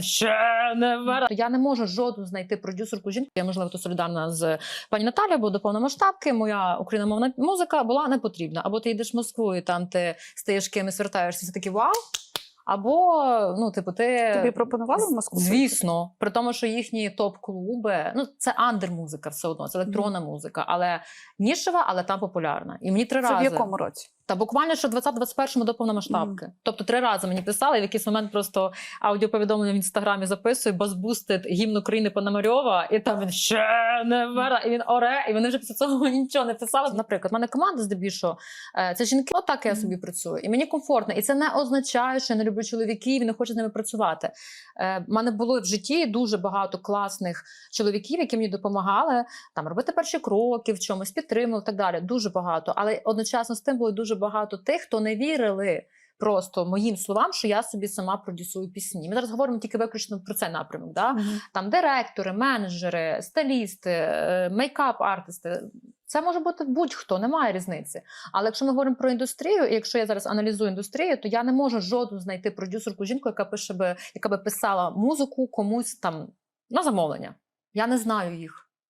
Ще не вера. Я не можу жодну знайти продюсерку жінку. Я можливо то солідарна з пані Наталією, бо до повномасштабки моя україномовна музика була не потрібна. Або ти йдеш в Москву і там ти стаєш кимось, вертаєшся, і такий вау. Або ну, типу, ти Тобі пропонували в Москву? Звісно, при тому, що їхні топ-клуби, ну це андер-музика все одно, це електронна музика, але нішева, але там популярна. І мені три Це рази в якому році? Та буквально що в 20-21 до повномасштабки. Тобто три рази мені писали, і в якийсь момент просто аудіоповідомлення в інстаграмі записую, басбустить гімн України Пономарьова, і там він ще не вера, і він оре, і вони вже після цього нічого не писали. Наприклад, в мене команда здебільшого е, це жінки. Отак я собі працюю, і мені комфортно. І це не означає, що я не люблю чоловіків і не хочу з ними працювати. Е, в мене було в житті дуже багато класних чоловіків, які мені допомагали там робити перші кроки в чомусь, підтримували і так далі. Дуже багато. Але одночасно з тим було дуже багато тих, хто не вірили. Просто моїм словам, що я собі сама продюсую пісні. Ми зараз говоримо тільки виключно про цей напрямок. Да? Мгм. Там директори, менеджери, стилісти, е, мейкап-артисти. Це може бути будь-хто, немає різниці. Але якщо ми говоримо про індустрію, і якщо я зараз аналізую індустрію, то я не можу жодну знайти продюсерку жінку, яка пише би, яка би писала музику комусь там на замовлення. Я не знаю їх.